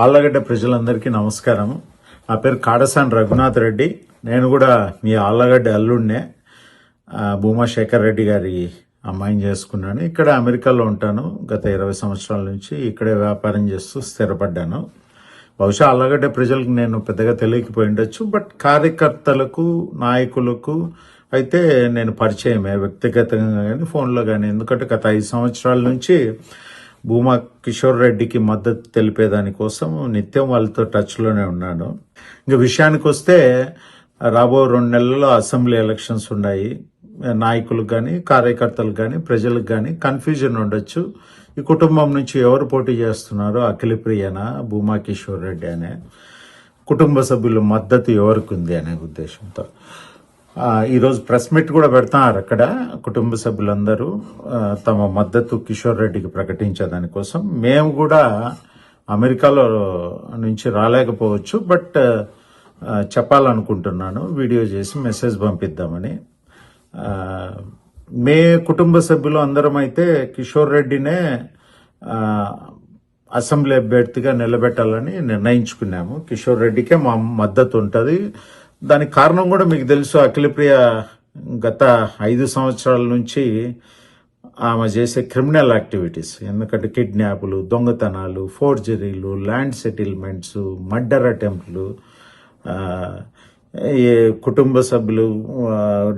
ఆళ్ళగడ్డ ప్రజలందరికీ నమస్కారం. నా పేరు కాడసాని రఘునాథ్ రెడ్డి. నేను కూడా మీ ఆళ్ళగడ్డ అల్లుడినే. భూమాశేఖర్ రెడ్డి గారి అమ్మాయిని చేసుకున్నాను. ఇక్కడ అమెరికాలో ఉంటాను. గత ఇరవై సంవత్సరాల నుంచి ఇక్కడే వ్యాపారం చేస్తూ స్థిరపడ్డాను. బహుశా ఆళ్ళగడ్డ ప్రజలకు నేను పెద్దగా తెలియకపోయి ఉండొచ్చు బట్ కార్యకర్తలకు నాయకులకు అయితే నేను పరిచయమే వ్యక్తిగతంగా కానీ ఫోన్లో కానీ ఎందుకంటే గత ఐదు సంవత్సరాల నుంచి భూమా కిషోర్ రెడ్డికి మద్దతు తెలిపేదానికోసం నిత్యం వాళ్ళతో టచ్లోనే ఉన్నాను. ఇంకా విషయానికి వస్తే రాబో రెండు నెలల్లో అసెంబ్లీ ఎలక్షన్స్ ఉన్నాయి. నాయకులకు కానీ కార్యకర్తలకు కానీ ప్రజలకు కానీ కన్ఫ్యూజన్ ఉండొచ్చు. ఈ కుటుంబం నుంచి ఎవరు పోటీ చేస్తున్నారో అఖిలప్రియనా భూమా కిషోర్ రెడ్డి అనే కుటుంబ సభ్యుల మద్దతు ఎవరికి ఉంది అనే ఉద్దేశంతో. ఈరోజు ప్రెస్ మీట్ కూడా పెడతారు అక్కడ. కుటుంబ సభ్యులందరూ తమ మద్దతు కిషోర్ రెడ్డికి ప్రకటించే దానికోసం. మేము కూడా అమెరికాలో నుంచి రాలేకపోవచ్చు బట్ చెప్పాలనుకుంటున్నాను. వీడియో చేసి మెసేజ్ పంపిద్దామని. మే కుటుంబ సభ్యులు అందరం అయితే కిషోర్ రెడ్డినే అసెంబ్లీ అభ్యర్థిగా నిలబెట్టాలని నిర్ణయించుకున్నాము. కిషోర్ రెడ్డికే మా మద్దతు ఉంటుంది. దానికి కారణం కూడా మీకు తెలుసు అఖిలప్రియ గత ఐదు సంవత్సరాల నుంచి ఆమె చేసే క్రిమినల్ యాక్టివిటీస్ ఎందుకంటే కిడ్నాప్లు దొంగతనాలు ఫోర్జరీలు ల్యాండ్ సెటిల్మెంట్స్ మర్డర్ అటెంప్ట్లు ఈ కుటుంబ సభ్యులు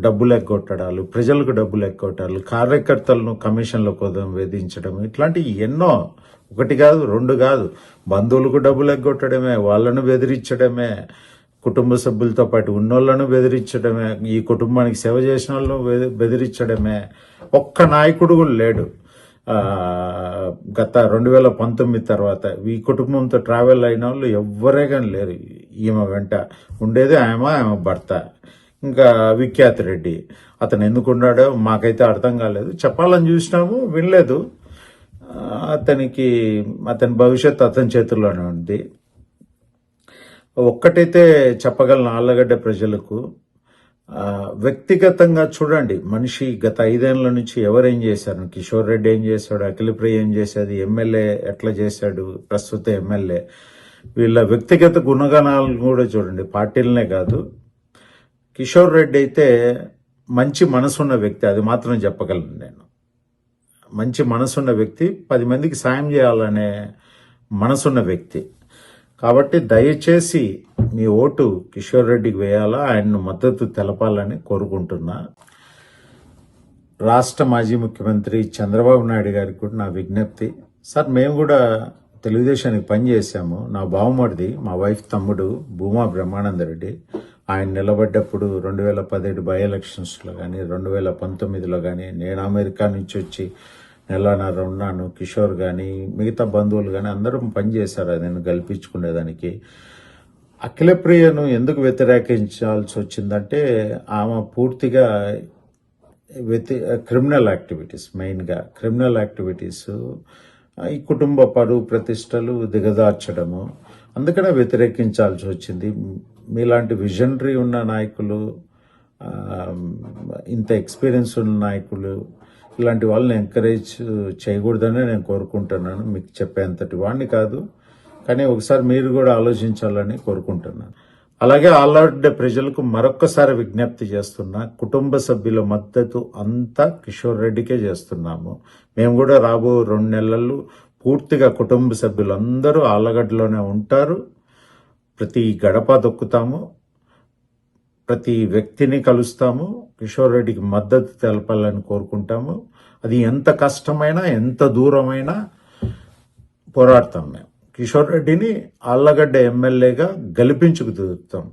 డబ్బులు ఎగ్గొట్టడాలు ప్రజలకు డబ్బులు ఎగ్గొట్టాలు కార్యకర్తలను కమిషన్ల కోసం వేధించడం ఇట్లాంటివి ఎన్నో ఒకటి కాదు రెండు కాదు బంధువులకు డబ్బులు ఎగ్గొట్టడమే వాళ్ళను బెదిరించడమే కుటుంబ సభ్యులతో పాటు ఉన్నోళ్ళను బెదిరించడమే ఈ కుటుంబానికి సేవ చేసిన వాళ్ళను బెదిరించడమే. ఒక్క నాయకుడు కూడా లేడు. గత రెండు వేల పంతొమ్మిది తర్వాత ఈ కుటుంబంతో ట్రావెల్ అయిన వాళ్ళు ఎవ్వరే కానీ లేరు. ఈమె వెంట ఉండేది ఆమె ఆమె భర్త. ఇంకా విఖ్యాత్ రెడ్డి. అతను ఎందుకు ఉన్నాడో మాకైతే అర్థం కాలేదు. చెప్పాలని చూసినాము వినలేదు. అతనికి అతని భవిష్యత్తు అతని చేతుల్లోనే ఉంది. ఒక్కటైతే చెప్పగలను ఆళ్ళగడ్డ ప్రజలకు వ్యక్తిగతంగా చూడండి మనిషి గత ఐదేళ్ళ నుంచి ఎవరేం చేశారు? కిషోర్ రెడ్డి ఏం చేశాడు? అఖిలప్రియ ఏం చేశాడు? ఎమ్మెల్యే ఎట్లా చేశాడు? ప్రస్తుత ఎమ్మెల్యే. వీళ్ళ వ్యక్తిగత గుణగణాలను కూడా చూడండి పార్టీలనే కాదు. కిషోర్ రెడ్డి అయితే మంచి మనసున్న వ్యక్తి అది మాత్రం చెప్పగలను నేను. మంచి మనసున్న వ్యక్తి పది మందికి సాయం చేయాలనే మనసున్న వ్యక్తి. కాబట్టి దయచేసి మీ ఓటు కిషోర్ రెడ్డికి వేయాలా? ఆయన్ను మద్దతు తెలపాలని కోరుకుంటున్నా. రాష్ట్ర మాజీ ముఖ్యమంత్రి చంద్రబాబు నాయుడు గారికి కూడా నా విజ్ఞప్తి. సార్ మేము కూడా తెలుగుదేశానికి పనిచేశాము నా బావమరిది మా వైఫ్ తమ్ముడు భూమా బ్రహ్మానంద రెడ్డి. ఆయన నిలబడ్డప్పుడు రెండు వేల పదిహేడు బై ఎలక్షన్స్లో కానీ రెండు వేల పంతొమ్మిదిలో కానీ నేను అమెరికా నుంచి వచ్చి నెలన్నర ఉన్నాను కిషోర్ కానీ మిగతా బంధువులు కానీ అందరూ పనిచేశారు నేను గెలిపించుకునేదానికి అఖిలప్రియను ఎందుకు వ్యతిరేకించాల్సి వచ్చిందంటే ఆమె పూర్తిగా వ్యతి క్రిమినల్ యాక్టివిటీస్ మెయిన్గా క్రిమినల్ యాక్టివిటీస్ ఈ కుటుంబ పరువు ప్రతిష్టలు దిగదార్చడము అందుకనే వ్యతిరేకించాల్సి వచ్చింది. మీలాంటి విజనరీ ఉన్న నాయకులు ఇంత ఎక్స్పీరియన్స్ ఉన్న నాయకులు ఇలాంటి వాళ్ళని ఎంకరేజ్ చేయకూడదనే నేను కోరుకుంటున్నాను. మీకు చెప్పేంతటి వాడిని కాదు. కానీ ఒకసారి మీరు కూడా ఆలోచించాలని కోరుకుంటున్నాను. అలాగే ఆల్అౌట్ ప్రజలకు మరొక్కసారి విజ్ఞప్తి చేస్తున్నా కుటుంబ సభ్యుల మద్దతు అంతా కిషోర్ రెడ్డికే చేస్తున్నాము. మేము కూడా రాబో రెండు నెలలు పూర్తిగా కుటుంబ సభ్యులందరూ ఆలగడ్డలోనే ఉంటారు. ప్రతి గడప దొక్కుతాము. ప్రతి వ్యక్తిని కలుస్తాము కిషోర్ రెడ్డికి మద్దతు తెలపాలని కోరుకుంటాము. అది ఎంత కష్టమైనా ఎంత దూరమైనా పోరాడతాం మేము. కిషోర్ రెడ్డిని ఆళ్ళగడ్డ ఎమ్మెల్యేగా గెలిపించుకు తిరుగుతాం